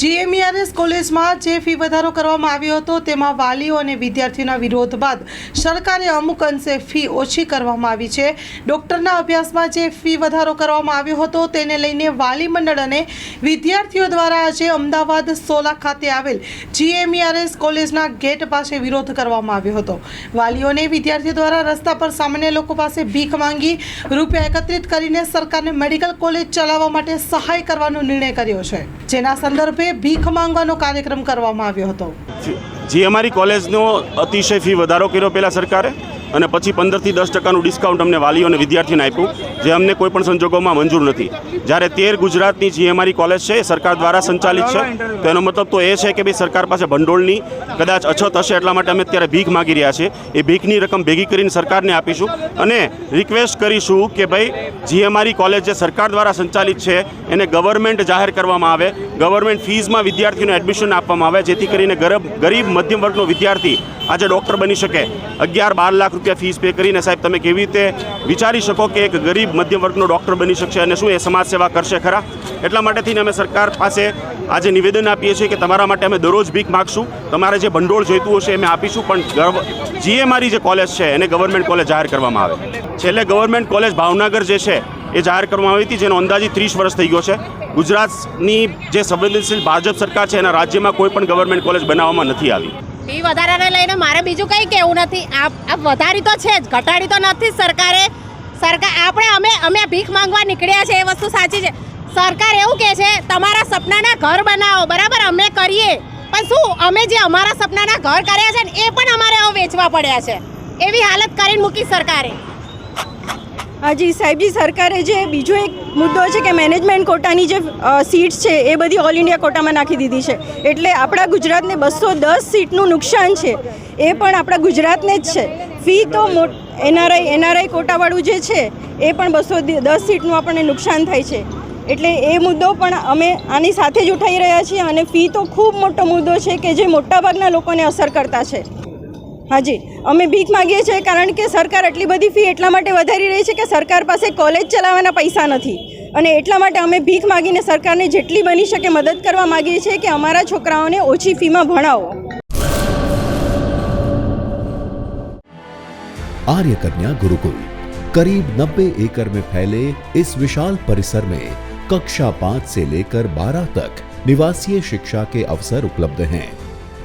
GMERS કોલેજમાં જે fee વધારો કરવામાં આવ્યો હતો, તેમાં વાલીઓ અને વિદ્યાર્થીઓના વિરોધ બાદ સરકારે અમુક અંશે ફી ઓછી કરવામાં આવી છે. ડૉક્ટરના અભ્યાસમાં જે ફી વધારો કરવામાં આવ્યો હતો, તેને લઈને વાલી મંડળ અને વિદ્યાર્થીઓ દ્વારા આજે અમદાવાદ સોલા ખાતે આવેલ જીએમઈઆરએસ કોલેજના ગેટ પાસે વિરોધ કરવામાં આવ્યો હતો. વાલીઓ અને વિદ્યાર્થીઓ દ્વારા રસ્તા પર સામાન્ય લોકો પાસે ભીખ માંગી રૂપિયા એકત્રિત કરીને સરકારને મેડિકલ કોલેજ ચલાવવા માટે સહાય કરવાનો નિર્ણય કર્યો છે. જેના સંદર્ભે ભીખ માંગવાનો કાર્યક્રમ કરવામાં આવ્યો હતો. જે અમારી કોલેજનો અતિશય ફી વધારો કર્યો પેલા સરકારે. અને પછી પંદરથી દસ ટકાનું ડિસ્કાઉન્ટ અમને વાલીઓ અને વિદ્યાર્થીને આપ્યું, જે અમને કોઈ પણ સંજોગોમાં મંજૂર નથી. જ્યારે તેર ગુજરાતની જે અમારી કોલેજ છે સરકાર દ્વારા સંચાલિત છે. તો એનો મતલબ તો એ છે કે ભાઈ સરકાર પાસે ભંડોળની કદાચ અછત હશે એટલા માટે અમે અત્યારે ભીખ માગી રહ્યા છીએ. એ ભીખની રકમ ભેગી કરીને સરકારને આપીશું અને રિક્વેસ્ટ કરીશું કે ભાઈ, જે અમારી કોલેજ જે સરકાર દ્વારા સંચાલિત છે, એને ગવર્મેન્ટ જાહેર કરવામાં આવે. ગવર્મેન્ટ ફીઝમાં વિદ્યાર્થીઓને એડમિશન આપવામાં આવે, જેથી કરીને ગરીબ મધ્યમ વર્ગનો વિદ્યાર્થી આજે ડૉક્ટર બની શકે. અગિયાર બાર લાખ રૂપિયા ફીસ પે કરીને સાહેબ તમે કેવી રીતે વિચારી શકો કે એક ગરીબ મધ્યમ વર્ગનો ડૉક્ટર બની શકશે અને શું એ સમાજ સેવા કરશે ખરા? એટલા માટે થઈને અમે સરકાર પાસે આજે નિવેદન આપીએ છીએ કે તમારા માટે અમે દરરોજ ભીખ માગશું. તમારે જે ભંડોળ જોઈતું હશે અમે આપીશું, પણ ગર્વ જે કોલેજ છે, એને ગવર્મેન્ટ કોલેજ જાહેર કરવામાં આવે. છેલ્લે ગવર્મેન્ટ કોલેજ ભાવનગર જે છે, એ જાહેર કરવામાં આવી હતી, જેનો અંદાજિત ત્રીસ વર્ષ થઈ ગયો છે. ગુજરાતની જે સંવેદનશીલ ભાજપ સરકાર છે, એના રાજ્યમાં કોઈ પણ ગવર્મેન્ટ કોલેજ બનાવવામાં નથી આવી. ફી વધારાને લઈને મારે બીજું કંઈ કહેવું નથી. આ વધારી તો છે જ, ઘટાડી તો નથી સરકારે. સરકાર આપણે અમે અમે ભીખ માંગવા નીકળ્યા છે, એ વસ્તુ સાચી છે. સરકાર એવું કહે છે, તમારા સપનાના ઘર બનાવો. બરાબર, અમે કરીએ. પણ શું, અમે જે અમારા સપનાના ઘર કર્યા છે ને, એ પણ અમારે હવે વેચવા પડ્યા છે. એવી હાલત કરીને મૂકી સરકારે. હાજી સાહેબજી સરકારે જે બીજો એક મુદ્દો છે કે મેનેજમેન્ટ કોટાની જે સીટ્સ છે, એ બધી ઓલ ઇન્ડિયા કોટામાં નાખી દીધી છે. એટલે આપણા ગુજરાતને બસો દસ સીટનું નુકસાન છે, એ પણ આપણા ગુજરાતને જ છે. ફી તો એનઆરઆઈ એનઆરઆઈ કોટાવાળું જે છે, એ પણ બસો દસ સીટનું આપણને નુકસાન થાય છે. એટલે એ મુદ્દો પણ અમે આની સાથે જ ઉઠાવી રહ્યા છીએ અને ફી તો ખૂબ મોટો મુદ્દો છે કે જે મોટાભાગના લોકોને અસર કરતા છે. હાજી અમે ભીખ માગીએ છીએ કારણ કે સરકાર આટલી બધી ફી એટલા માટે વધારી રહી છે કે સરકાર પાસે કોલેજ ચલાવવાના પૈસા નથી અને એટલા માટે અમે ભીખ માગીને સરકારને જેટલી બની શકે મદદ કરવા માગીએ છીએ કે અમારા છોકરાઓને ઓછી ફીમાં ભણાવો आर्य कन्या गुरुकुल करीब 90 एकड़ में फैले इस विशाल परिसर में कक्षा पाँच से लेकर बारह तक निवासीय शिक्षा के अवसर उपलब्ध हैं